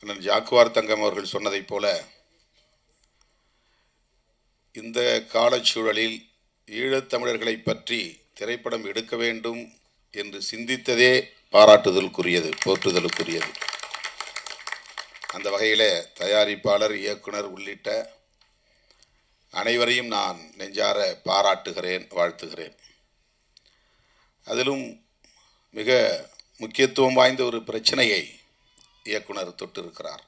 அண்ணன் ஜாக்குவார் தங்கம் அவர்கள் சொன்னதைப் போல இந்த காலச்சூழலில் ஈழத்தமிழர்களை பற்றி திரைப்படம் எடுக்க வேண்டும் என்று சிந்தித்ததே பாராட்டுதலுக்குரியது போற்றுதலுக்குரியது. அந்த வகையில் தயாரிப்பாளர் இயக்குனர் உள்ளிட்ட அனைவரையும் நான் நெஞ்சார பாராட்டுகிறேன் வாழ்த்துகிறேன். அதிலும் மிக முக்கியத்துவம் வாய்ந்த ஒரு பிரச்சனையை இயக்குனர் தொட்டிருக்கிறார்.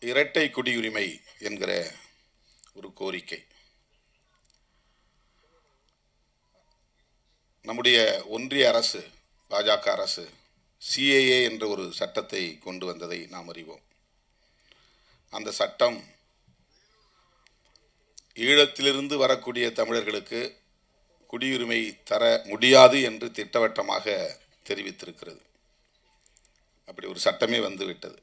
இரட்டை குடியுரிமை என்கிற ஒரு கோரிக்கை. நம்முடைய ஒன்றிய அரசு பாஜக அரசு சிஏஏ என்ற ஒரு சட்டத்தை கொண்டு வந்ததை நாம் அறிவோம். அந்த சட்டம் ஈழத்திலிருந்து வரக்கூடிய தமிழர்களுக்கு குடியுரிமை தர முடியாது என்று திட்டவட்டமாக தெரிவித்திருக்கிறது. அப்படி ஒரு சட்டமே வந்துவிட்டது.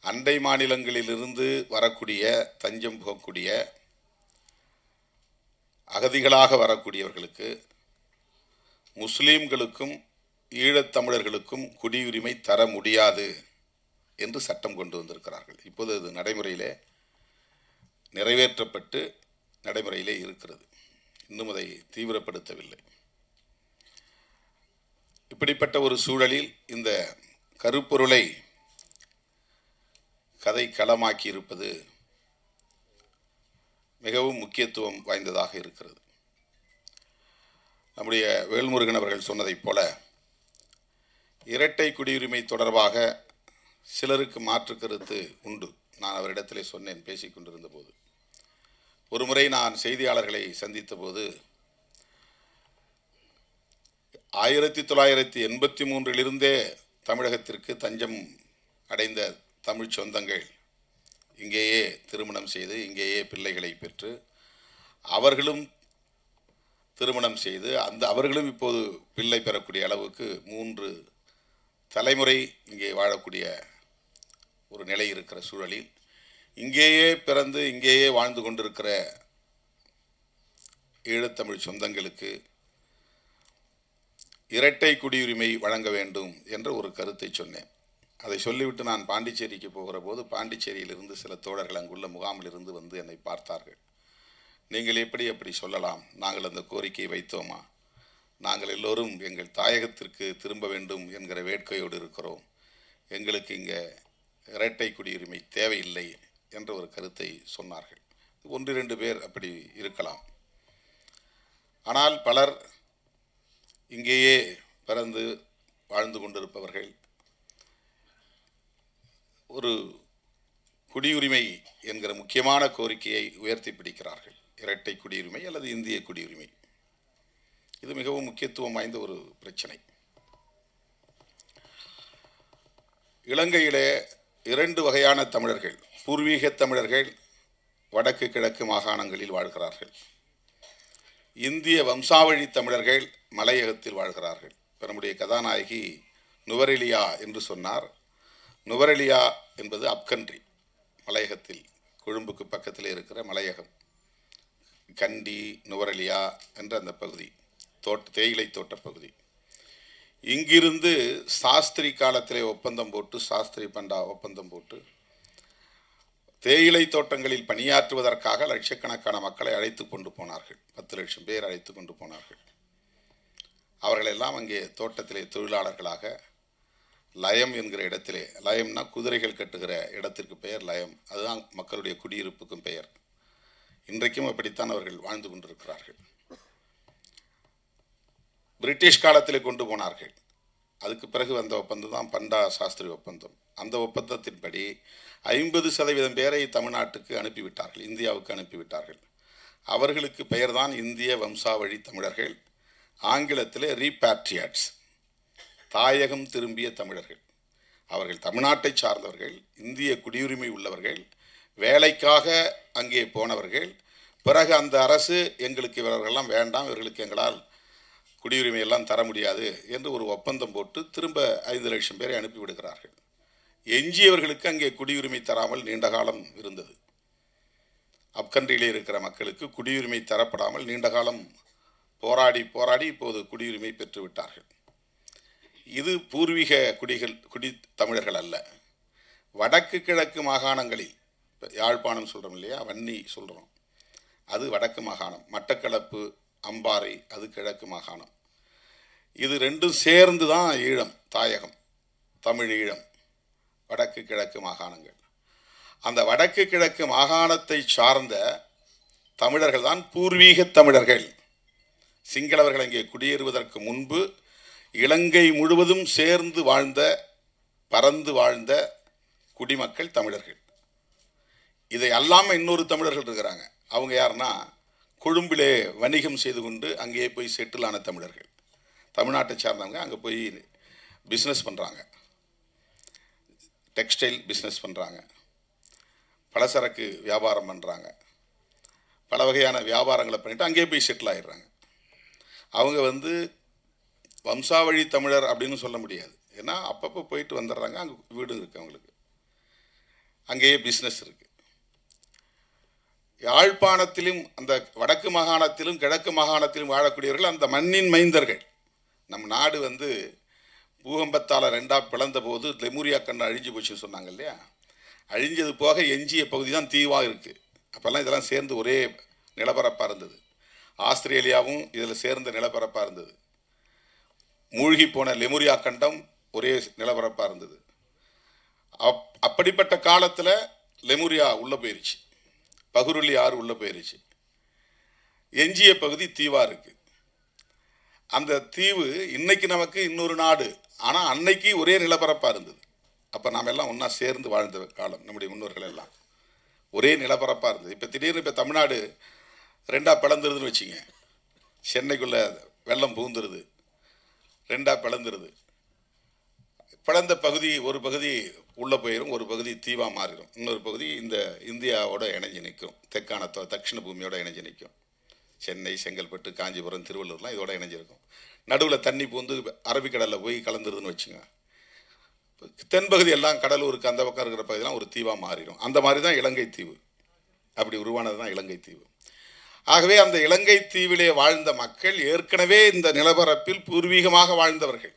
அண்டை மாநிலங்களிலிருந்து வரக்கூடிய தஞ்சம் போகக்கூடிய அகதிகளாக வரக்கூடியவர்களுக்கு முஸ்லீம்களுக்கும் ஈழத்தமிழர்களுக்கும் குடியுரிமை தர முடியாது என்று சட்டம் கொண்டு வந்திருக்கிறார்கள். இப்போது அது நடைமுறையிலே நிறைவேற்றப்பட்டு நடைமுறையிலே இருக்கிறது. இன்னும் அதை தீவிரப்படுத்தவில்லை. இப்படிப்பட்ட ஒரு சூழலில் இந்த கருப்பொருளை கதை களமாக்கி இருப்பது மிகவும் முக்கியத்துவம் வாய்ந்ததாக இருக்கிறது. நம்முடைய வேல்முருகன் அவர்கள் சொன்னதைப் போல இரட்டை குடியுரிமை தொடர்பாக சிலருக்கு மாற்று கருத்து உண்டு. நான் அவரிடத்திலே சொன்னேன் பேசிக்கொண்டிருந்த போது ஒரு முறை நான் செய்தியாளர்களை சந்தித்த போது ஆயிரத்தி தொள்ளாயிரத்தி எண்பத்தி மூன்றிலிருந்தே தமிழகத்திற்கு தஞ்சம் அடைந்த தமிழ் சொந்தங்கள் இங்கேயே திருமணம் செய்து இங்கேயே பிள்ளைகளை பெற்று அவர்களும் திருமணம் செய்து அந்த அவர்களும் இப்போது பிள்ளை பெறக்கூடிய அளவுக்கு மூன்று தலைமுறை இங்கே வாழக்கூடிய ஒரு நிலை இருக்கிற சூழலில் இங்கேயே பிறந்து இங்கேயே வாழ்ந்து கொண்டிருக்கிற ஈழத்தமிழ் சொந்தங்களுக்கு இரட்டை குடியுரிமை வழங்க வேண்டும் என்ற ஒரு கருத்தை சொன்னேன். அதை சொல்லிவிட்டு நான் பாண்டிச்சேரிக்கு போகிற போது பாண்டிச்சேரியிலிருந்து சில தோழர்கள் அங்குள்ள முகாமிலிருந்து வந்து என்னை பார்த்தார்கள். நீங்கள் எப்படி அப்படி சொல்லலாம்? நாங்கள் அந்த கோரிக்கையை வைத்தோமா? நாங்கள் எல்லோரும் எங்கள் தாயகத்திற்கு திரும்ப வேண்டும் என்கிற வேட்கையோடு இருக்கிறோம். எங்களுக்கு இங்கே இரட்டை குடியுரிமை தேவையில்லை என்ற ஒரு கருத்தை சொன்னார்கள். ஒன்று இரண்டு பேர் அப்படி இருக்கலாம். ஆனால் பலர் இங்கேயே பிறந்து வாழ்ந்து கொண்டிருப்பவர்கள். ஒரு குடியுரிமை என்கிற முக்கியமான கோரிக்கையை உயர்த்தி பிடிக்கிறார்கள். இரட்டை குடியுரிமை அல்லது இந்திய குடியுரிமை. இது மிகவும் முக்கியத்துவம் வாய்ந்த ஒரு பிரச்சனை. இலங்கையிலே இரண்டு வகையான தமிழர்கள் பூர்வீக தமிழர்கள் வடக்கு கிழக்கு மாகாணங்களில் வாழ்கிறார்கள். இந்திய வம்சாவழி தமிழர்கள் மலையகத்தில் வாழ்கிறார்கள். இப்ப நம்முடைய கதாநாயகி நுவரெலியா என்று சொன்னார். நுவரெலியா என்பது அப்கன்றி மலையகத்தில் கொழும்புக்கு பக்கத்தில் இருக்கிற மலையகம். கண்டி நுவரெலியா என்ற அந்த பகுதி தோட்ட தேயிலை தோட்ட பகுதி. இங்கிருந்து சாஸ்திரி காலத்திலே ஒப்பந்தம் போட்டு சாஸ்திரி பண்டா ஒப்பந்தம் போட்டு தேயிலை தோட்டங்களில் பணியாற்றுவதற்காக லட்சக்கணக்கான மக்களை அழைத்து கொண்டு போனார்கள். பத்து லட்சம் பேர் அழைத்து கொண்டு போனார்கள். அவர்களெல்லாம் அங்கே தோட்டத்திலே தொழிலாளர்களாக லயம் என்கிற இடத்திலே லயம்னா குதிரைகள் கட்டுகிற இடத்திற்கு பெயர் லயம். அதுதான் மக்களுடைய குடியிருப்புக்கும் பெயர். இன்றைக்கும் அப்படித்தான் அவர்கள் வாழ்ந்து கொண்டிருக்கிறார்கள். பிரிட்டிஷ் காலத்திலே கொண்டு போனார்கள். அதுக்கு பிறகு வந்த ஒப்பந்தம் தான் பண்டா சாஸ்திரி ஒப்பந்தம். அந்த ஒப்பந்தத்தின்படி ஐம்பது சதவீதம் பேரை தமிழ்நாட்டுக்கு அனுப்பிவிட்டார்கள் இந்தியாவுக்கு அனுப்பிவிட்டார்கள். அவர்களுக்கு பெயர்தான் இந்திய வம்சாவழி தமிழர்கள் ஆங்கிலத்தில் ரீபேட்ரியாட்ஸ் தாயகம் திரும்பிய தமிழர்கள். அவர்கள் தமிழ்நாட்டை சார்ந்தவர்கள் இந்திய குடியுரிமை உள்ளவர்கள் வேலைக்காக அங்கே போனவர்கள். பிறகு அந்த அரசு எங்களுக்கு இவர்களெல்லாம் வேண்டாம் இவர்களுக்கு எங்களால் குடியுரிமையெல்லாம் தர முடியாது என்று ஒரு ஒப்பந்தம் போட்டு திரும்ப ஐந்து லட்சம் பேரை அனுப்பிவிடுகிறார்கள். எஞ்சியவர்களுக்கு அங்கே குடியுரிமை தராமல் நீண்ட காலம் இருந்தது. அப்கன்றியிலே இருக்கிற மக்களுக்கு குடியுரிமை தரப்படாமல் நீண்ட காலம் போராடி போராடி இப்போது குடியுரிமை பெற்றுவிட்டார்கள் இது பூர்வீக குடிகள் குடி தமிழர்கள் அல்ல. வடக்கு கிழக்கு மாகாணங்களில் யாழ்ப்பாணம் சொல்கிறோம் இல்லையா வன்னி சொல்கிறோம் அது வடக்கு மாகாணம். மட்டக்களப்பு அம்பாறை அது கிழக்கு மாகாணம். இது ரெண்டும் சேர்ந்து தான் ஈழம் தாயகம் தமிழ் ஈழம். வடக்கு கிழக்கு மாகாணங்கள். அந்த வடக்கு கிழக்கு மாகாணத்தை சார்ந்த தமிழர்கள் தான் பூர்வீக தமிழர்கள். சிங்களவர்கள் அங்கே குடியேறுவதற்கு முன்பு இலங்கை முழுவதும் சேர்ந்து வாழ்ந்த பறந்து வாழ்ந்த குடிமக்கள் தமிழர்கள். இதை அல்லாமல் இன்னொரு தமிழர்கள் இருக்கிறாங்க. அவங்க யாருன்னா கொழும்பிலே வணிகம் செய்து கொண்டு அங்கேயே போய் செட்டிலான தமிழர்கள். தமிழ்நாட்டை சார்ந்தவங்க அங்கே போய் பிஸ்னஸ் பண்ணுறாங்க டெக்ஸ்டைல் பிஸ்னஸ் பண்ணுறாங்க பலசரக்கு வியாபாரம் பண்ணுறாங்க பல வகையான வியாபாரங்களை பண்ணிவிட்டு அங்கேயே போய் செட்டில் ஆயிடுறாங்க. அவங்க வந்து வம்சாவழி தமிழர் அப்படின்னு சொல்ல முடியாது. ஏன்னா அப்பப்போ போயிட்டு வந்துடுறாங்க. அங்கே வீடும் இருக்குது அவங்களுக்கு. அங்கேயே பிஸ்னஸ் இருக்குது யாழ்ப்பாணத்திலும் அந்த வடக்கு மாகாணத்திலும் கிழக்கு மாகாணத்திலும் வாழக்கூடியவர்கள் அந்த மண்ணின் மைந்தர்கள். நம் நாடு வந்து பூகம்பத்தால் ரெண்டாக பிளந்த போது லெமூரியா கண்ணு அழிஞ்சு போச்சுன்னு சொன்னாங்க இல்லையா? அழிஞ்சது போக எஞ்சிய பகுதி தான் தீவாக இருக்குது அப்போல்லாம் இதெல்லாம் சேர்ந்து ஒரே நிலப்பரப்பாக இருந்தது. ஆஸ்திரேலியாவும் இதில் சேர்ந்த நிலப்பரப்பாக இருந்தது. மூழ்கி போன லெமுரியா கண்டம் ஒரே நிலப்பரப்பாக இருந்தது. அப் அப்படிப்பட்ட காலத்தில் லெமுரியா உள்ளே போயிருச்சு. பகுருளி ஆறு உள்ளே போயிருச்சு. எஞ்சிய பகுதி தீவாக இருக்குது அந்த தீவு இன்னைக்கு நமக்கு இன்னொரு நாடு. ஆனால் அன்னைக்கு ஒரே நிலப்பரப்பாக இருந்தது. அப்போ நாம் எல்லாம் ஒன்றா சேர்ந்து வாழ்ந்த காலம் நம்முடைய முன்னோர்கள் எல்லாம். ஒரே நிலப்பரப்பாக இருந்தது. இப்போ திடீர்னு இப்போ தமிழ்நாடு ரெண்டாக பிளந்துருதுன்னு வச்சுங்க சென்னைக்குள்ளே வெள்ளம் புகுந்துருது. ரெண்டாக பிளந்துருது. பிளந்த பகுதி ஒரு பகுதி உள்ளே போயிடும் ஒரு பகுதி தீவாக மாறிடும் இன்னொரு பகுதி இந்த இந்தியாவோட இணைஞ்சு நிற்கும். தெற்கான தொ- தட்சிண பூமியோட இணைஞ்சு நிற்கும். சென்னை செங்கல்பட்டு காஞ்சிபுரம் திருவள்ளூர்லாம் இதோட இணைஞ்சிருக்கும். நடுவில் தண்ணி பூந்து அரபிக்கடலில் போய் கலந்துருதுன்னு வச்சுங்க. தென்பகுதி எல்லாம் கடலூருக்கு அந்த பக்கம் இருக்கிற பகுதியெல்லாம் ஒரு தீவாக மாறிடும். அந்த மாதிரி தான் இலங்கை தீவு. அப்படி உருவானது தான் இலங்கை தீவு. ஆகவே அந்த இலங்கை தீவிலே வாழ்ந்த மக்கள் ஏற்கனவே இந்த நிலப்பரப்பில் பூர்வீகமாக வாழ்ந்தவர்கள்.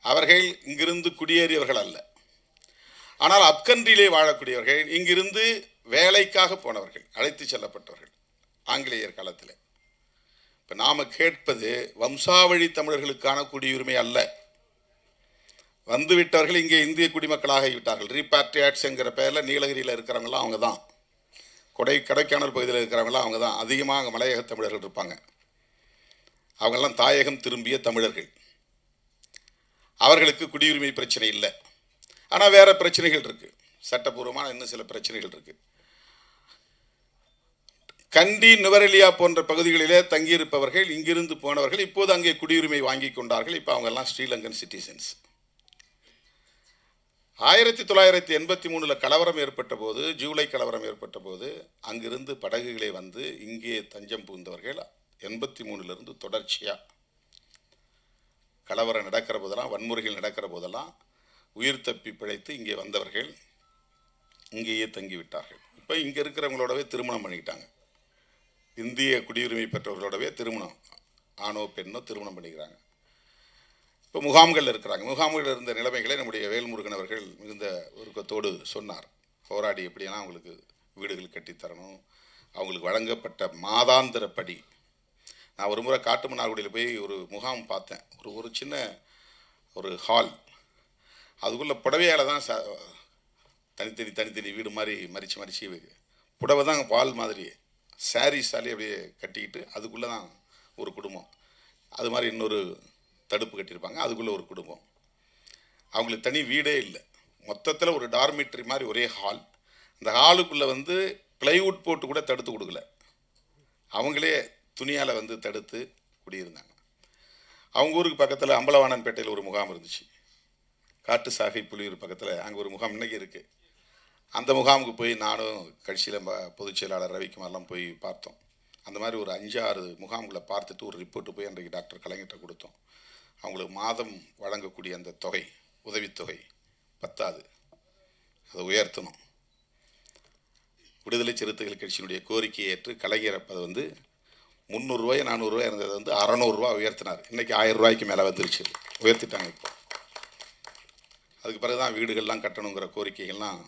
அவர்கள் இங்கிருந்து குடியேறியவர்கள் அல்ல. ஆனால் அப்கன்றிலே வாழக்கூடியவர்கள் இங்கிருந்து வேலைக்காக போனவர்கள் அழைத்து செல்லப்பட்டவர்கள் ஆங்கிலேயர் காலத்தில். இப்போ நாம் கேட்பது வம்சாவழி தமிழர்களுக்கான குடியுரிமை அல்ல. வந்துவிட்டவர்கள் இங்கே இந்திய குடிமக்களாக ஆகிவிட்டார்கள் ரீபாட்ரியாட்ஸ் என்கிற பெயரில் நீலகிரியில் இருக்கிறவங்களாம் அவங்க தான். கொடை கொடைக்கானல் பகுதியில் இருக்கிறவங்களாம் அவங்க தான். அதிகமாக அங்கே மலையக தமிழர்கள் இருப்பாங்க. அவங்கெல்லாம் தாயகம் திரும்பிய தமிழர்கள். அவர்களுக்கு குடியுரிமை பிரச்சனை இல்லை. ஆனால் வேறு பிரச்சனைகள் இருக்குது சட்டப்பூர்வமான இன்னும் சில பிரச்சனைகள் இருக்குது கண்டி நுவரெலியா போன்ற பகுதிகளிலே தங்கியிருப்பவர்கள் இங்கிருந்து போனவர்கள் இப்போது அங்கே குடியுரிமை வாங்கி கொண்டார்கள். இப்போ அவங்கெல்லாம் ஸ்ரீலங்கன் சிட்டிசன்ஸ். ஆயிரத்தி தொள்ளாயிரத்தி எண்பத்தி மூணில் கலவரம் ஏற்பட்ட போது ஜூலை கலவரம் ஏற்பட்ட போது அங்கிருந்து படகுகளை வந்து இங்கே தஞ்சம் புகுந்தவர்கள் எண்பத்தி மூணுலேருந்து தொடர்ச்சியாக கலவரம் நடக்கிற போதெல்லாம் வன்முறைகள் நடக்கிற போதெல்லாம் உயிர் தப்பி பிழைத்து இங்கே வந்தவர்கள் இங்கேயே தங்கிவிட்டார்கள். இப்போ இங்கே இருக்கிறவங்களோடவே திருமணம் பண்ணிக்கிட்டாங்க. இந்திய குடியுரிமை பெற்றவர்களோடவே திருமணம் ஆணோ பெண்ணோ திருமணம் பண்ணிக்கிறாங்க. இப்போ முகாம்களில் இருக்கிறாங்க. முகாம்களில் இருந்த நிலைமைகளை நம்முடைய வேல்முருகன் அவர்கள் மிகுந்த உருக்கத்தோடு சொன்னார். போராடி எப்படியெல்லாம் அவங்களுக்கு வீடுகள் கட்டித்தரணும் அவங்களுக்கு வழங்கப்பட்ட மாதாந்திர படி. நான் ஒரு முறை காட்டுமன்னார்குடியில் போய் ஒரு முகாம் பார்த்தேன். ஒரு ஒரு சின்ன ஒரு ஹால் அதுக்குள்ளே புடவையால் தான் ச தனித்தனி தனித்தனி வீடு மாதிரி மறித்து மறித்து புடவை தான் பால் மாதிரி. சாரீஸாலே அப்படியே கட்டிக்கிட்டு அதுக்குள்ளே தான் ஒரு குடும்பம். அது மாதிரி இன்னொரு தடுப்பு கட்டியிருப்பாங்க. அதுக்குள்ளே ஒரு குடும்பம். அவங்களுக்கு தனி வீடே இல்லை. மொத்தத்தில் ஒரு டார்மிட்ரி மாதிரி ஒரே ஹால் அந்த ஹாலுக்குள்ளே வந்து பிளைவுட் போட்டு கூட தடுத்து கொடுக்கல. அவங்களே துணியால் வந்து தடுத்து குடியிருந்தாங்க. அவங்க ஊருக்கு பக்கத்தில் அம்பலவாணன்பேட்டையில் ஒரு முகாம் இருந்துச்சு. காட்டு சாகை புலியூர் பக்கத்தில் அங்கே ஒரு முகாம் இன்றைக்கி இருக்குது அந்த முகாமுக்கு போய் நானும் கட்சியில் பொதுச் செயலாளர் ரவிக்குமார்லாம் போய் பார்த்தோம். அந்த மாதிரி ஒரு அஞ்சாறு முகாம்களை பார்த்துட்டு ஒரு ரிப்போர்ட்டு போய் அன்றைக்கு டாக்டர் கலைஞர்கிட்ட கொடுத்தோம். அவங்களுக்கு மாதம் வழங்கக்கூடிய அந்த தொகை உதவித்தொகை பத்தாது. அதை உயர்த்தணும். விடுதலை சிறுத்தைகள் கட்சியினுடைய கோரிக்கையை ஏற்று கலைஞர் அப்போ வந்து முந்நூறுரூவாய் நானூறுரூவா இருந்தது வந்து அறநூறுரூவா உயர்த்தினார். இன்றைக்கி ஆயிரம் ரூபாய்க்கு மேலே வந்துருச்சு. உயர்த்திட்டாங்க இப்போ. அதுக்கு பிறகு தான் வீடுகள்லாம் கட்டணுங்கிற கோரிக்கைகள்லாம்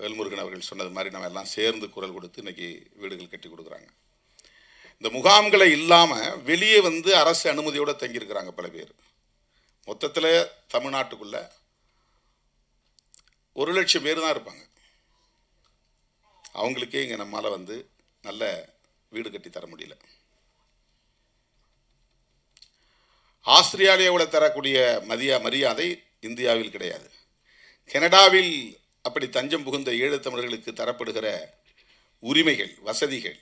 வேல்முருகன் அவர்கள் சொன்னது மாதிரி நம்ம எல்லாம் சேர்ந்து குரல் கொடுத்து இன்றைக்கி வீடுகள் கட்டி கொடுக்குறாங்க. இந்த முகாம்களை இல்லாமல் வெளியே வந்து அரசு அனுமதியோடு தங்கியிருக்கிறாங்க பல பேர். மொத்தத்தில் தமிழ்நாட்டுக்குள்ள ஒரு லட்சம் பேர் தான் இருப்பாங்க. அவங்களுக்கே இங்கே நம்மால் வந்து நல்ல வீடு கட்டி தர முடியல. ஆஸ்திரேலியாவில் தரக்கூடிய மதிய மரியாதை இந்தியாவில் கிடையாது. கனடாவில் அப்படி தஞ்சம் புகுந்த ஈழத்தமிழர்களுக்கு தரப்படுகிற உரிமைகள் வசதிகள்.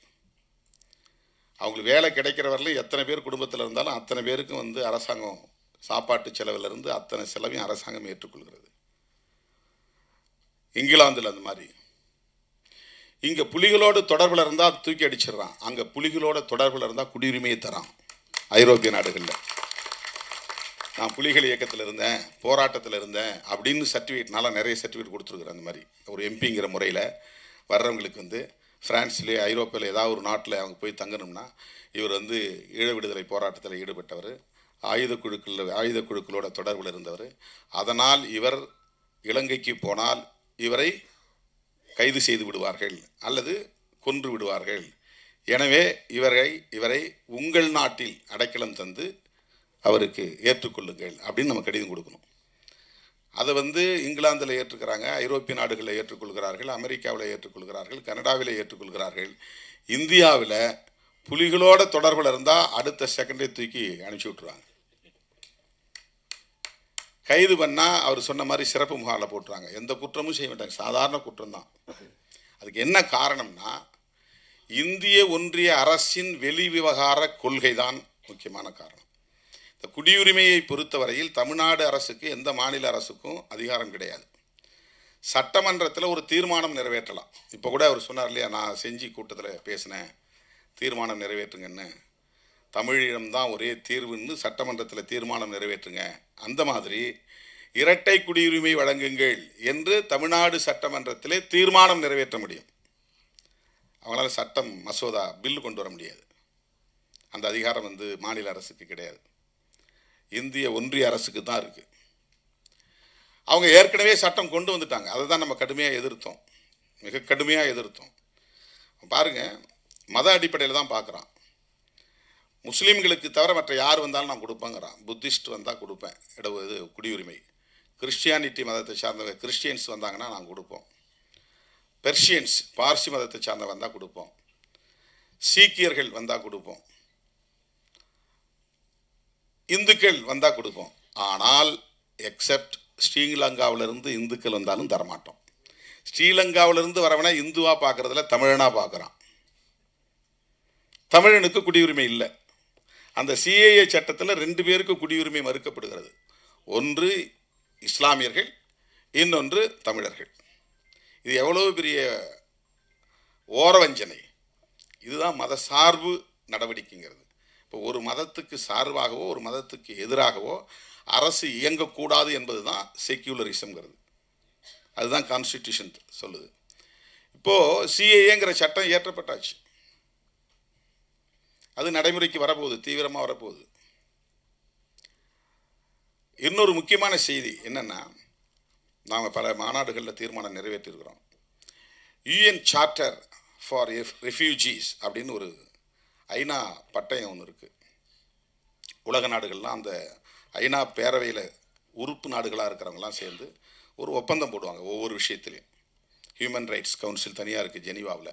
அவங்களுக்கு வேலை கிடைக்கிற வரலையும் எத்தனை பேர் குடும்பத்தில் இருந்தாலும் அத்தனை பேருக்கும் வந்து அரசாங்கம் சாப்பாட்டு செலவிலிருந்து அத்தனை செலவையும் அரசாங்கம் ஏற்றுக்கொள்கிறது. இங்கிலாந்தில் அந்த மாதிரி. இங்கே புலிகளோடு தொடர்பில் இருந்தால் தூக்கி அடிச்சிடுறான். அங்கே புலிகளோட தொடர்பில் இருந்தால் குடியுரிமையை தரான் ஐரோப்பிய நாடுகளில். நான் புலிகள் இயக்கத்தில் இருந்தேன் போராட்டத்தில் இருந்தேன் அப்படின்னு சர்டிஃபிகேட்னால நிறைய சர்டிஃபிகேட் கொடுத்துருக்குறேன் அந்த மாதிரி. ஒரு எம்பிங்கிற முறையில் வர்றவங்களுக்கு வந்து ஃப்ரான்ஸ்லேயே ஐரோப்பாவில் ஏதாவது ஒரு நாட்டில் அவங்க போய் தங்கணும்னா இவர் வந்து ஈழ விடுதலை போராட்டத்தில் ஈடுபட்டவர் ஆயுத குழுக்கள் ஆயுத குழுக்களோட தொடர்பில் இருந்தவர். அதனால் இவர் இலங்கைக்கு போனால் இவரை கைது செய்து விடுவார்கள் அல்லது கொன்று விடுவார்கள். எனவே இவரை இவரை உங்கள் நாட்டில் அடைக்கலம் தந்து அவருக்கு ஏற்றுக்கொள்ளுங்கள் அப்படின்னு நம்ம கடிதம் கொடுக்கணும். அதை வந்து இங்கிலாந்தில் ஏற்றுக்கிறாங்க ஐரோப்பிய நாடுகளில் ஏற்றுக்கொள்கிறார்கள் அமெரிக்காவில் ஏற்றுக்கொள்கிறார்கள் கனடாவில் ஏற்றுக்கொள்கிறார்கள். இந்தியாவில் புலிகளோட தொடர்பில் இருந்தால் அடுத்த செகண்டே தூக்கி அனுப்பிச்சி விட்ருவாங்க கைது பண்ணால் அவர் சொன்ன மாதிரி சிறப்பு முகாமில் போட்டுருவாங்க. எந்த குற்றமும் செய்ய மாட்டாங்க. சாதாரண குற்றம் தான் அதுக்கு என்ன காரணம்னா இந்திய ஒன்றிய அரசின் வெளி விவகார கொள்கை தான் முக்கியமான காரணம். குடியுரிமையை பொறுத்தவரையில் தமிழ்நாடு அரசுக்கு எந்த மாநில அரசுக்கும் அதிகாரம் கிடையாது. சட்டமன்றத்தில் ஒரு தீர்மானம் நிறைவேற்றலாம். இப்போ கூட அவர் சொன்னார் இல்லையா நான் செஞ்சி கூட்டத்தில் பேசினேன் தீர்மானம் நிறைவேற்றுங்கன்னு. தமிழிடம்தான் ஒரே தீர்வுன்னு சட்டமன்றத்தில் தீர்மானம் நிறைவேற்றுங்க. அந்த மாதிரி இரட்டை குடியுரிமை வழங்குங்கள் என்று தமிழ்நாடு சட்டமன்றத்திலே தீர்மானம் நிறைவேற்ற முடியும். அவங்களால சட்டம் மசோதா பில் கொண்டு வர முடியாது. அந்த அதிகாரம் வந்து மாநில அரசுக்கு கிடையாது. இந்திய ஒன்றிய அரசுக்கு தான் இருக்குது அவங்க ஏற்கனவே சட்டம் கொண்டு வந்துட்டாங்க. அதை தான் நம்ம கடுமையாக எதிர்த்தோம். மிக கடுமையாக எதிர்த்தோம். பாருங்க மத அடிப்படையில் தான் பார்க்குறான். முஸ்லீம்களுக்கு தவிர மற்ற யார் வந்தாலும் நான் கொடுப்பேங்கிறான். புத்திஸ்ட் வந்தால் கொடுப்பேன். இட இது குடியுரிமை. கிறிஸ்டியானிட்டி மதத்தை சார்ந்தவங்க கிறிஸ்டியன்ஸ் வந்தாங்கன்னா நான் கொடுப்போம். பெர்ஷியன்ஸ் பார்சி மதத்தை சார்ந்த வந்தால் கொடுப்போம். சீக்கியர்கள் வந்தால் கொடுப்போம். இந்துக்கள் வந்தால் கொடுப்போம். ஆனால் எக்ஸப்ட் ஸ்ரீலங்காவிலிருந்து இந்துக்கள் வந்தாலும் தரமாட்டோம். ஸ்ரீலங்காவிலிருந்து வரவனா இந்துவாக பார்க்குறதுல தமிழனாக பார்க்குறான் தமிழனுக்கு குடியுரிமை இல்லை. அந்த சிஏஏ சட்டத்தில் ரெண்டு பேருக்கு குடியுரிமை மறுக்கப்படுகிறது. ஒன்று இஸ்லாமியர்கள் இன்னொன்று தமிழர்கள். இது எவ்வளவு பெரிய ஓரவஞ்சனை. இதுதான் மத சார்பு நடவடிக்கைங்கிறது. ஒரு மதத்துக்கு சார்பாகவோ ஒரு மதத்துக்கு எதிராகவோ அரசு இயங்கக்கூடாது என்பது தான் செக்யூலரிசம்ங்கிறது அதுதான் கான்ஸ்டிடியூஷன் சொல்லுது. இப்போது சிஏஏங்கிற சட்டம் இயற்றப்பட்டாச்சு. அது நடைமுறைக்கு வரப்போகுது தீவிரமாக வரப்போகுது. இன்னொரு முக்கியமான செய்தி என்னென்னா நாம் பல மாநாடுகளில் தீர்மானம் நிறைவேற்றிருக்கிறோம். யூஎன் சார்ட்டர் ஃபார் ரெஃப்யூஜிஸ் அப்படின்னு ஒரு ஐநா பட்டயம் ஒன்று இருக்குது உலக நாடுகள்லாம் அந்த ஐநா பேரவையில் உறுப்பு நாடுகளாக இருக்கிறவங்களாம் சேர்ந்து ஒரு ஒப்பந்தம் போடுவாங்க ஒவ்வொரு விஷயத்துலையும். ஹியூமன் ரைட்ஸ் கவுன்சில் தனியாக இருக்குது ஜெனீவாவில்.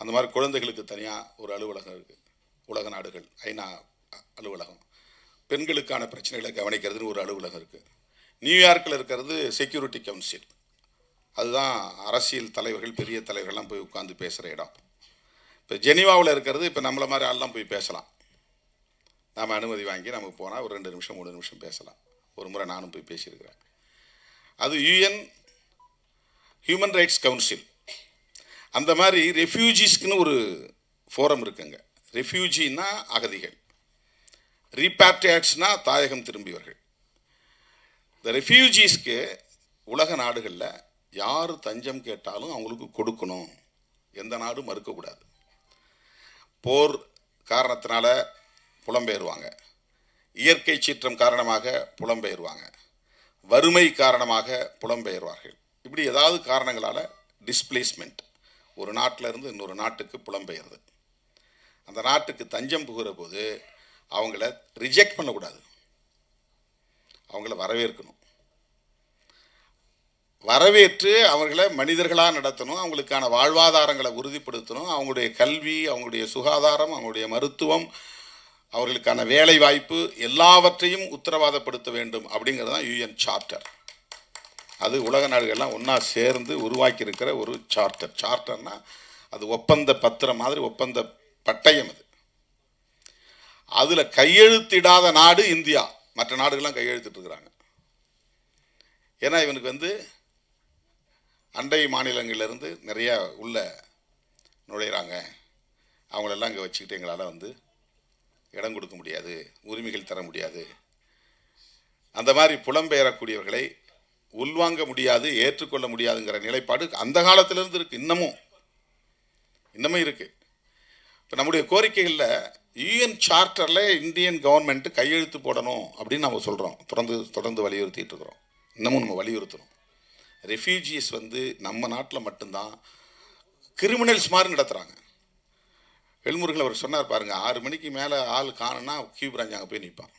அந்த மாதிரி குழந்தைகளுக்கு தனியாக ஒரு அலுவலகம் இருக்குது உலக நாடுகள் ஐநா அலுவலகம். பெண்களுக்கான பிரச்சனைகளை கவனிக்கிறதுன்னு ஒரு அலுவலகம் இருக்குது நியூயார்க்கில் இருக்கிறது செக்யூரிட்டி கவுன்சில் அதுதான் அரசியல் தலைவர்கள் பெரிய தலைவர்கள்லாம் போய் உட்காந்து பேசுகிற இடம். இப்போ ஜெனிவாவில் இருக்கிறது இப்போ நம்மளை மாதிரி ஆள்லாம் போய் பேசலாம். நாம் அனுமதி வாங்கி நமக்கு போனால் ஒரு ரெண்டு நிமிஷம் மூணு நிமிஷம் பேசலாம். ஒரு முறை நானும் போய் பேசியிருக்கிறேன். அது யூஎன் ஹியூமன் ரைட்ஸ் கவுன்சில். அந்த மாதிரி ரெஃப்யூஜிஸ்க்குன்னு ஒரு ஃபோரம் இருக்குங்க. ரெஃப்யூஜின்னா அகதிகள். ரீபேட்ரியாட்ஸ்னா தாயகம் திரும்பியவர்கள். இந்த ரெஃப்யூஜிஸ்க்கு உலக நாடுகளில் யார் தஞ்சம் கேட்டாலும் அவங்களுக்கு கொடுக்கணும். எந்த நாடும் மறுக்கக்கூடாது. போர் காரணத்தினால புலம்பெயர்வாங்க. இயற்கை சீற்றம் காரணமாக புலம்பெயர்வாங்க. வறுமை காரணமாக புலம்பெயர்வார்கள். இப்படி ஏதாவது காரணங்களால் டிஸ்பிளேஸ்மெண்ட் ஒரு நாட்டில் இருந்து இன்னொரு நாட்டுக்கு புலம்பெயர்து அந்த நாட்டுக்கு தஞ்சம் புகிற போது அவங்கள ரிஜெக்ட் பண்ணக்கூடாது. அவங்கள வரவேற்கணும். வரவேற்று அவர்களை மனிதர்களாக நடத்தணும் அவங்களுக்கான வாழ்வாதாரங்களை உறுதிப்படுத்தணும் அவங்களுடைய கல்வி அவங்களுடைய சுகாதாரம் அவங்களுடைய மருத்துவம் அவர்களுக்கான வேலை வாய்ப்பு எல்லாவற்றையும் உத்தரவாதப்படுத்த வேண்டும் அப்படிங்கிறது தான் யூஎன் சார்ட்டர். அது உலக நாடுகள்லாம் ஒன்றா சேர்ந்து உருவாக்கியிருக்கிற ஒரு சார்ட்டர். சார்ட்டர்னா அது ஒப்பந்த பத்திரம் மாதிரி ஒப்பந்த பட்டயம் அது. அதில் கையெழுத்திடாத நாடு இந்தியா. மற்ற நாடுகள்லாம் கையெழுத்திட்டு இருக்கிறாங்க. ஏன்னா இவனுக்கு வந்து அண்டை மாநிலங்கள்லேருந்து நிறையா உள்ள நுழையிறாங்க. அவங்களெல்லாம் இங்கே வச்சுக்கிட்டு எங்களால் வந்து இடம் கொடுக்க முடியாது உரிமைகள் தர முடியாது. அந்த மாதிரி புலம்பெயரக்கூடியவர்களை உள்வாங்க முடியாது ஏற்றுக்கொள்ள முடியாதுங்கிற நிலைப்பாடு அந்த காலத்திலிருந்து இருக்குது இன்னமும். இன்னமும் இருக்குது இப்போ நம்முடைய கோரிக்கைகளில் யூஎன் சார்ட்டரில் இந்தியன் கவர்மெண்ட்டு கையெழுத்து போடணும் அப்படின்னு நம்ம சொல்கிறோம் தொடர்ந்து தொடர்ந்து வலியுறுத்திட்டு இருக்கிறோம். இன்னமும் நம்ம வலியுறுத்துறோம். ரெஃப்யூஜிஸ் வந்து நம்ம நாட்டில் மட்டும்தான் கிரிமினல்ஸ் மாதிரி நடத்துகிறாங்க வெல்முருகன் அவர் சொன்னார் பாருங்கள் ஆறு மணிக்கு மேலே ஆள் காணுன்னா கியூ பிராஞ்ச் அங்கே போய் நிற்பான்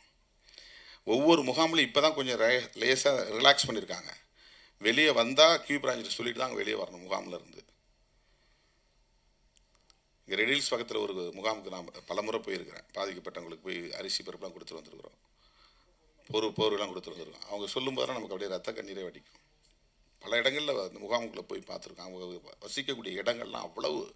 ஒவ்வொரு முகாம்லையும் இப்போ தான் கொஞ்சம் ரே லேசாக ரிலாக்ஸ் பண்ணியிருக்காங்க வெளியே வந்தால் கியூ பிராஞ்சில் சொல்லிட்டு தான் வெளியே வரணும் முகாமில் இருந்து. இங்கே ரெடில்ஸ் பக்கத்தில் ஒரு முகாமுக்கு நான் பலமுறை போயிருக்கிறேன். பாதிக்கப்பட்டவங்களுக்கு போய் அரிசி பருப்புலாம் கொடுத்துட்டு வந்திருக்கிறோம். பொரு போர்வெல்லாம் கொடுத்துட்டு வந்துருக்கோம். அவங்க சொல்லும் போதெல்லாம் நமக்கு அப்படியே ரத்த கண்ணீரே வடிக்கும். பல இடங்களில் அந்த முகாமுக்குள்ளே போய் பார்த்துருக்கோம் அவங்க வசிக்கக்கூடிய இடங்கள்லாம் அவ்வளவு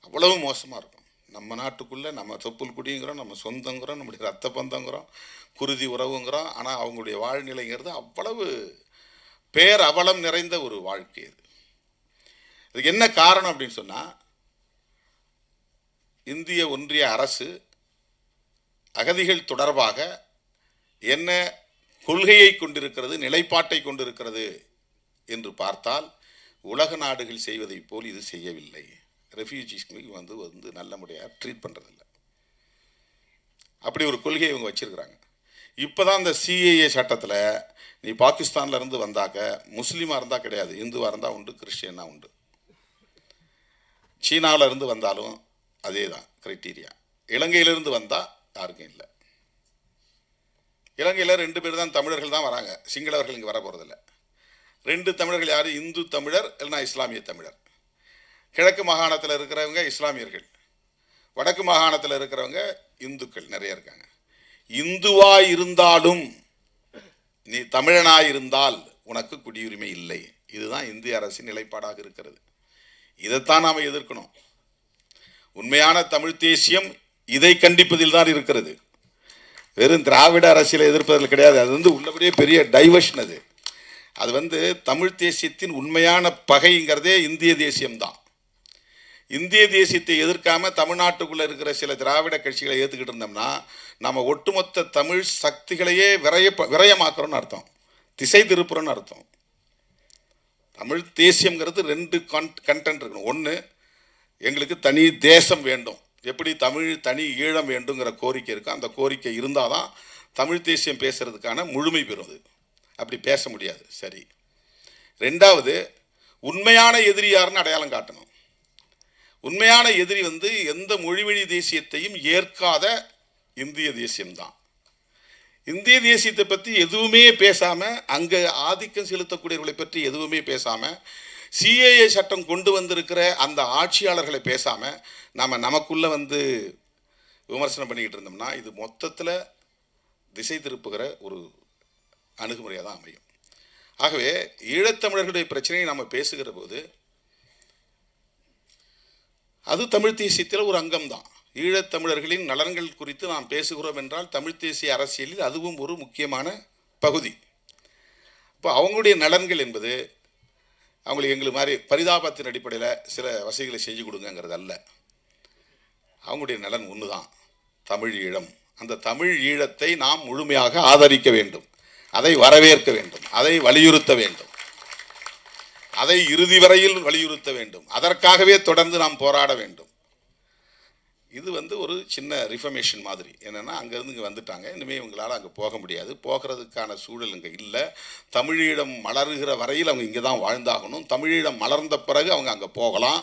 அவ்வளவு மோசமாக இருக்கும். நம்ம நாட்டுக்குள்ளே நம்ம தொப்புள் குடிங்கிறோம் நம்ம சொந்தங்கிறோம் நம்முடைய ரத்த பந்தங்கிறோம் குருதி உறவுங்கிறோம். ஆனால் அவங்களுடைய வாழ்நிலைங்கிறது அவ்வளவு பேர் அவலம் நிறைந்த ஒரு வாழ்க்கை அது. அதுக்கு என்ன காரணம் அப்படின்னு சொன்னால் இந்திய ஒன்றிய அரசு அகதிகள் தொடர்பாக என்ன கொள்கையை கொண்டிருக்கிறது நிலைப்பாட்டை கொண்டிருக்கிறது என்று பார்த்தால் உலக நாடுகள் செய்வதைப் போல் இது செய்யவில்லை. ரெஃப்யூஜிஸ்க்கு வந்து வந்து நல்ல முறையாக ட்ரீட் பண்ணுறதில்ல அப்படி ஒரு கொள்கையை இவங்க வச்சுருக்கிறாங்க. இப்போ தான் இந்த சிஏஏ சட்டத்தில் நீ பாகிஸ்தான்லேருந்து வந்தாக்க முஸ்லீமாக இருந்தால் கிடையாது இந்துவாக இருந்தால் உண்டு கிறிஸ்டியனாக உண்டு. சீனாவிலேருந்து வந்தாலும் அதே தான் க்ரைட்டீரியா இலங்கையிலிருந்து வந்தால் யாருக்கும் இல்லை. இலங்கையில் ரெண்டு பேர் தான் தமிழர்கள் தான் வராங்க. சிங்களவர்கள் இங்கே வர போகிறதில்ல ரெண்டு தமிழர்கள் யார்? இந்து தமிழர் இல்லைனா இஸ்லாமிய தமிழர். கிழக்கு மாகாணத்தில் இருக்கிறவங்க இஸ்லாமியர்கள். வடக்கு மாகாணத்தில் இருக்கிறவங்க இந்துக்கள் நிறைய இருக்காங்க. இந்துவா இருந்தாலும் நீ தமிழனாக இருந்தால் உனக்கு குடியுரிமை இல்லை. இதுதான் இந்திய அரசின் நிலைப்பாடாக இருக்கிறது. இதைத்தான் நாம் எதிர்க்கணும். உண்மையான தமிழ் தேசியம் இதை கண்டிப்பதில் தான் இருக்கிறது. வெறும் திராவிட அரசியலை எதிர்ப்பதில் கிடையாது. அது வந்து உள்ளபடியே பெரிய டைவர்ஷன் அது. அது வந்து தமிழ் தேசியத்தின் உண்மையான பகைங்கிறதே இந்திய தேசியம்தான். இந்திய தேசியத்தை எதிர்க்காம தமிழ்நாட்டுக்குள்ளே இருக்கிற சில திராவிட கட்சிகளை ஏற்றுக்கிட்டு இருந்தோம்னா நம்ம ஒட்டுமொத்த தமிழ் சக்திகளையே விரைய விரயமாக்குறோன்னு அர்த்தம். திசை திருப்புறோன்னு அர்த்தம். தமிழ் தேசியம்ங்கிறது ரெண்டு கன் கண்டென்ட் இருக்கணும். ஒன்று எங்களுக்கு தனி தேசம் வேண்டும். எப்படி தமிழ் தனி ஈழம் வேண்டுங்கிற கோரிக்கை இருக்கோ அந்த கோரிக்கை இருந்தால் தான் தமிழ் தேசியம் பேசுகிறதுக்கான முழுமை பெறும் அது. அப்படி பேச முடியாது. சரி. ரெண்டாவது உண்மையான எதிரி யாருன்னு அடையாளம் காட்டணும். உண்மையான எதிரி வந்து எந்த மொழிவழி தேசியத்தையும் ஏற்காத இந்திய தேசியம்தான். இந்திய தேசியத்தை பற்றி எதுவுமே பேசாமல் அங்கே ஆதிக்கம் செலுத்தக்கூடியவர்களை பற்றி எதுவுமே பேசாமல் சிஏஏ சட்டம் கொண்டு வந்திருக்கிற அந்த ஆட்சியாளர்களை பேசாமல் நாம் நமக்குள்ளே வந்து விமர்சனம் பண்ணிக்கிட்டு இருந்தோம்னா இது மொத்தத்தில் திசை திருப்புகிற ஒரு அணுகுமுறையாக தான் அமையும். ஆகவே ஈழத்தமிழர்களுடைய பிரச்சனையை நாம் பேசுகிற போது அது தமிழ் தேசியத்தில் ஒரு அங்கம்தான். ஈழத்தமிழர்களின் நலன்கள் குறித்து நாம் பேசுகிறோம் என்றால் தமிழ் தேசிய அரசியலில் அதுவும் ஒரு முக்கியமான பகுதி. இப்போ அவங்களுடைய நலன்கள் என்பது அவங்களுக்கு எங்களுக்கு மாதிரி பரிதாபத்தின் அடிப்படையில் சில வசதிகளை செஞ்சு கொடுங்கங்கிறது அல்ல. அவங்களுடைய நலன் ஒன்று தான் தமிழ் ஈழம். அந்த தமிழ் ஈழத்தை நாம் முழுமையாக ஆதரிக்க வேண்டும். அதை வரவேற்க வேண்டும் அதை வலியுறுத்த வேண்டும் அதை இறுதி வரையில் வலியுறுத்த வேண்டும் அதற்காகவே தொடர்ந்து நாம் போராட வேண்டும். இது வந்து ஒரு சின்ன ரிஃபர்மேஷன் மாதிரி. என்னென்னா அங்கேருந்து இங்கே வந்துட்டாங்க. இனிமேல் இவங்களால் அங்கே போக முடியாது. போகிறதுக்கான சூழல் இங்கே இல்லை. தமிழீழம் மலருகிற வரையில் அவங்க இங்கே தான் வாழ்ந்தாகணும். தமிழீழம் மலர்ந்த பிறகு அவங்க அங்கே போகலாம்.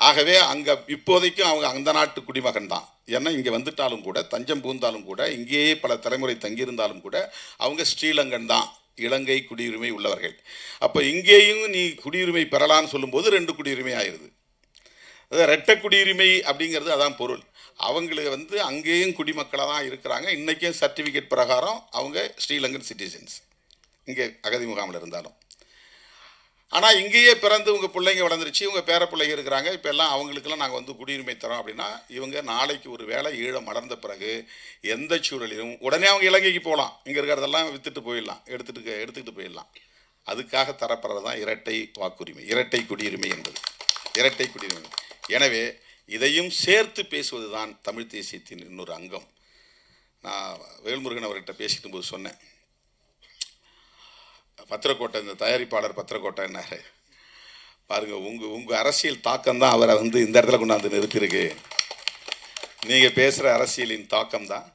ஆகவே அங்கே இப்போதைக்கும் அவங்க அந்த நாட்டு குடிமகன் தான். ஏன்னா இங்கே வந்துட்டாலும் கூட தஞ்சம் பூந்தாலும் கூட இங்கேயே பல தலைமுறை தங்கியிருந்தாலும் கூட அவங்க ஸ்ரீலங்கன் தான். இலங்கை குடியுரிமை உள்ளவர்கள். அப்போ இங்கேயும் நீ குடியுரிமை பெறலான்னு சொல்லும்போது ரெண்டு குடியுரிமை ஆயிடுது ரெட்டை குடியுரிமை அப்படிங்கிறது அதான் பொருள். அவங்களுக்கு வந்து அங்கேயும் குடிமக்களாக தான் இருக்கிறாங்க. இன்றைக்கும் சர்டிஃபிகேட் பிரகாரம் அவங்க ஸ்ரீலங்கன் சிட்டிசன்ஸ். இங்கே அகதி முகாமில் இருந்தாலும். ஆனால் இங்கேயே பிறந்து உங்கள் பிள்ளைங்க வளர்ந்துருச்சு உங்கள் பேர பிள்ளைங்க இருக்கிறாங்க இப்போ எல்லாம் அவங்களுக்கெல்லாம் நாங்கள் வந்து குடியுரிமை தரோம் அப்படின்னா இவங்க நாளைக்கு ஒரு வேளை ஈழம் மலர்ந்த பிறகு எந்த சூழலிலும் உடனே அவங்க இலங்கைக்கு போகலாம். இங்கே இருக்கிறதெல்லாம் விற்றுட்டு போயிடலாம். எடுத்துகிட்டு எடுத்துக்கிட்டு போயிடலாம். அதுக்காக தரப்படுறது தான் இரட்டை வாக்குரிமை இரட்டை குடியுரிமை என்பது. இரட்டை குடியுரிமை. எனவே இதையும் சேர்த்து பேசுவது தான் தமிழ் தேசியத்தின் இன்னொரு அங்கம். நான் வேல்முருகன் அவர்கிட்ட பேசிக்கும் போது சொன்னேன். பத்திரக்கோட்டை இந்த தயாரிப்பாளர் பத்திரக்கோட்டை என்னாரு பாருங்கள் உங்கள் உங்கள் அரசியல் தாக்கம் தான் அவரை வந்து இந்த இடத்துல கொண்டாந்து நிறுத்திருக்கு நீங்கள் பேசுகிற அரசியலின் தாக்கம் தான்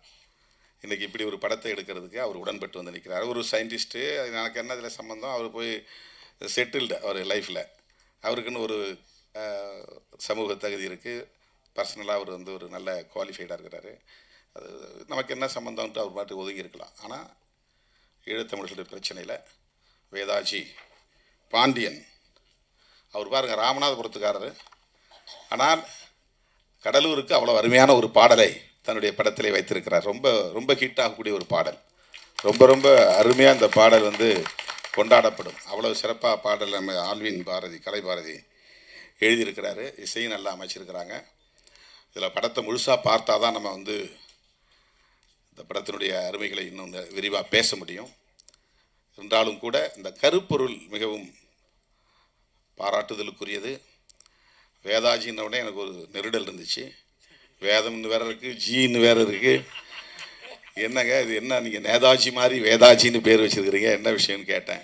இன்றைக்கி இப்படி ஒரு படத்தை எடுக்கிறதுக்கு அவர் உடன்பட்டு வந்து நிற்கிறார் ஒரு சயின்டிஸ்ட்டு எனக்கு என்ன இதில் சம்மந்தம் அவர் போய் செட்டில்டு அவர் லைஃப்பில் அவருக்குன்னு ஒரு சமூக தகுதி இருக்குது பர்சனலாக அவர் வந்து ஒரு நல்ல குவாலிஃபைடாக இருக்கிறாரு. அது நமக்கு என்ன சம்மந்தம்ன்ட்டு அவர் பாட்டு ஒதுங்கி இருக்கலாம் ஆனால் ஈழத்தமிழர்களுடைய பிரச்சனையில் வேதாஜி பாண்டியன். அவர் பாருங்க ராமநாதபுரத்துக்காரர். ஆனால் கடலூருக்கு அவ்வளோ அருமையான ஒரு பாடலை தன்னுடைய படத்திலே வைத்திருக்கிறார். ரொம்ப ரொம்ப ஹிட் ஆகக்கூடிய ஒரு பாடல். ரொம்ப ரொம்ப அருமையாக இந்த பாடல் வந்து கொண்டாடப்படும். அவ்வளோ சிறப்பாக பாடல் நம்ம ஆல்வின் பாரதி கலை பாரதி எழுதியிருக்கிறாரு. இசையும் நல்லா அமைச்சிருக்கிறாங்க. இதில் படத்தை முழுசாக பார்த்தா தான் நம்ம வந்து இந்த படத்தினுடைய அருமைகளை இன்னும் விரிவாக பேச முடியும். என்றாலும் கூட இந்த கருப்பொருள் மிகவும் பாராட்டுதலுக்குரியது. வேதாஜின்ன உடனே எனக்கு ஒரு நெருடல் இருந்துச்சு. வேதம்னு வேற இருக்குது ஜின்னு வேற இருக்குது என்னங்க இது என்ன நீங்கள் நேதாஜி மாதிரி வேதாஜின்னு பேர் வச்சிருக்கிறீங்க? என்ன விஷயம்னு கேட்டேன்.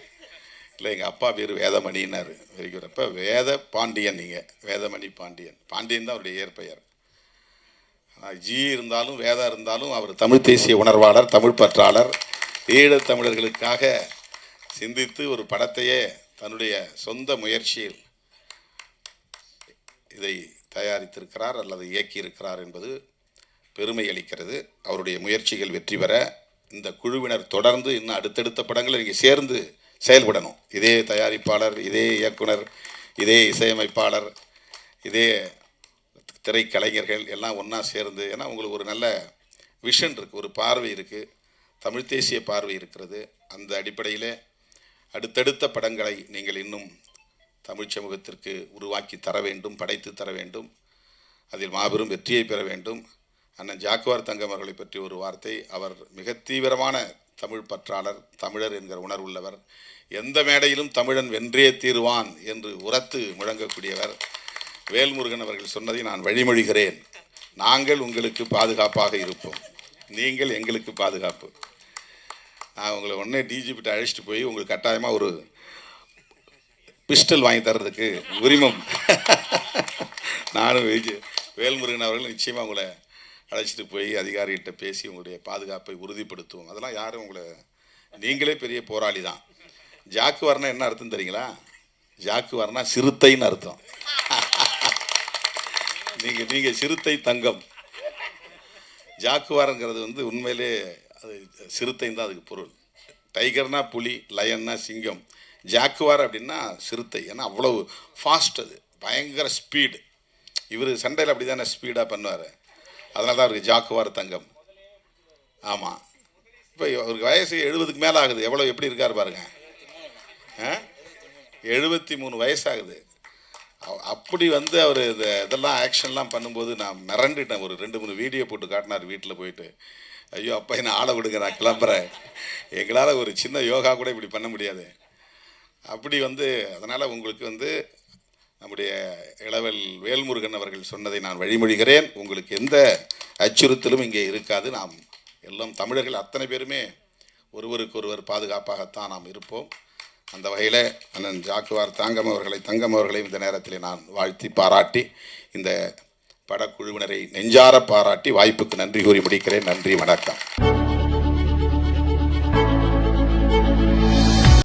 இல்லை எங்கள் அப்பா பேர் வேதமணின்னாரு. வெரி குட் அப்போ வேத பாண்டியன் நீங்கள் வேதமணி பாண்டியன். பாண்டியன் தான் அவருடைய இயற்பெயர். ஆனால் ஜி இருந்தாலும் வேதம் இருந்தாலும் அவர் தமிழ் தேசிய உணர்வாளர் தமிழ் பற்றாளர். ஈழத்தமிழர்களுக்காக சிந்தித்து ஒரு படத்தையே தன்னுடைய சொந்த முயற்சியில் இதை தயாரித்திருக்கிறார் அல்லது இயக்கியிருக்கிறார் என்பது பெருமை அளிக்கிறது. அவருடைய முயற்சிகள் வெற்றி பெற இந்த குழுவினர் தொடர்ந்து இன்னும் அடுத்தடுத்த படங்களை நீங்கள் சேர்ந்து செயல்படணும். இதே தயாரிப்பாளர் இதே இயக்குனர் இதே இசையமைப்பாளர் இதே திரைக்கலைஞர்கள் எல்லாம் ஒன்றா சேர்ந்து ஏன்னா உங்களுக்கு ஒரு நல்ல விஷன் இருக்குது ஒரு பார்வை இருக்குது தமிழ் தேசிய பார்வை இருக்கிறது. அந்த அடிப்படையிலே அடுத்தடுத்த படங்களை நீங்கள் இன்னும் தமிழ் சமூகத்திற்கு உருவாக்கி தர வேண்டும் படைத்து தர வேண்டும். அதில் மாபெரும் வெற்றியை பெற வேண்டும். அண்ணன் ஜாக்குவார் தங்கம் அவர்களை பற்றி ஒரு வார்த்தை. அவர் மிக தீவிரமான தமிழ் பற்றாளர் தமிழர் என்கிற உணர்வுள்ளவர். எந்த மேடையிலும் தமிழன் வென்றே தீருவான் என்று உரத்து முழங்கக்கூடியவர். வேல்முருகன் அவர்கள் சொன்னதை நான் வழிமொழிகிறேன். நாங்கள் உங்களுக்கு பாதுகாப்பாக இருப்போம். நீங்கள் எங்களுக்கு பாதுகாப்பு. நான் உங்களை உடனே டிஜிபிட்ட அழைச்சிட்டு போய் உங்களுக்கு கட்டாயமாக ஒரு பிஸ்டல் வாங்கி தர்றதுக்கு உரிமம். நானும் விஜய் வேல்முருகன் அவர்கள் நிச்சயமாக உங்களை அழைச்சிட்டு போய் அதிகாரிகிட்ட பேசி உங்களுடைய பாதுகாப்பை உறுதிப்படுத்துவோம். அதெல்லாம் யாரும் உங்களை நீங்களே பெரிய போராளி தான். ஜாக்கு வரனா என்ன அர்த்தம் தெரியுங்களா? ஜாக்கு வரனா சிறுத்தைன்னு அர்த்தம். நீங்கள் நீங்கள் சிறுத்தை தங்கம். ஜாக்குவாருங்கிறது வந்து உண்மையிலே அது சிறுத்தைன்னு தான் அதுக்கு பொருள். டைகர்னா புலி லயன்னா சிங்கம். ஜாக்குவார் அப்படின்னா சிறுத்தை. ஏன்னா அவ்வளவு ஃபாஸ்ட் அது. பயங்கர ஸ்பீடு இவர் சண்டையில் அப்படி தானே ஸ்பீடாக பண்ணுவார். அதனால தான் அவருக்கு ஜாக்குவார் தங்கம். ஆமாம் இப்போ அவருக்கு வயசு எழுபதுக்கு மேலே ஆகுது. எவ்வளோ எப்படி இருக்கார் பாருங்க. எழுபத்தி மூணு வயசாகுது. அப்படி வந்து அவர் இந்த இதெல்லாம் ஆக்ஷன்லாம் பண்ணும்போது நான் மிரண்டுட்டேன். ஒரு ரெண்டு மூணு வீடியோ போட்டு காட்டினார் வீட்டில் போயிட்டு. ஐயோ அப்பா என்ன ஆட விடுங்க கிளம்புற. கிளம்புறேன் எங்களால் ஒரு சின்ன யோகா கூட இப்படி பண்ண முடியாது. அப்படி வந்து அதனால் உங்களுக்கு வந்து நம்முடைய இளவல் வேல்முருகன் அவர்கள் சொன்னதை நான் வழிமொழிகிறேன். உங்களுக்கு எந்த அச்சுறுத்தலும் இங்கே இருக்காது. நாம் எல்லாம் தமிழர்கள் அத்தனை பேருமே ஒருவருக்கொருவர் பாதுகாப்பாகத்தான் நாம் இருப்போம். அந்த வகையில் அண்ணன் ஜாக்குவார் தாங்கம் அவர்களை தங்கம் அவர்களையும் இந்த நேரத்தில் நான் வாழ்த்தி பாராட்டி இந்த படக்குழுவினரை நெஞ்சார பாராட்டி வாய்ப்புக்கு நன்றி கூறி முடிக்கிறேன். நன்றி வணக்கம்.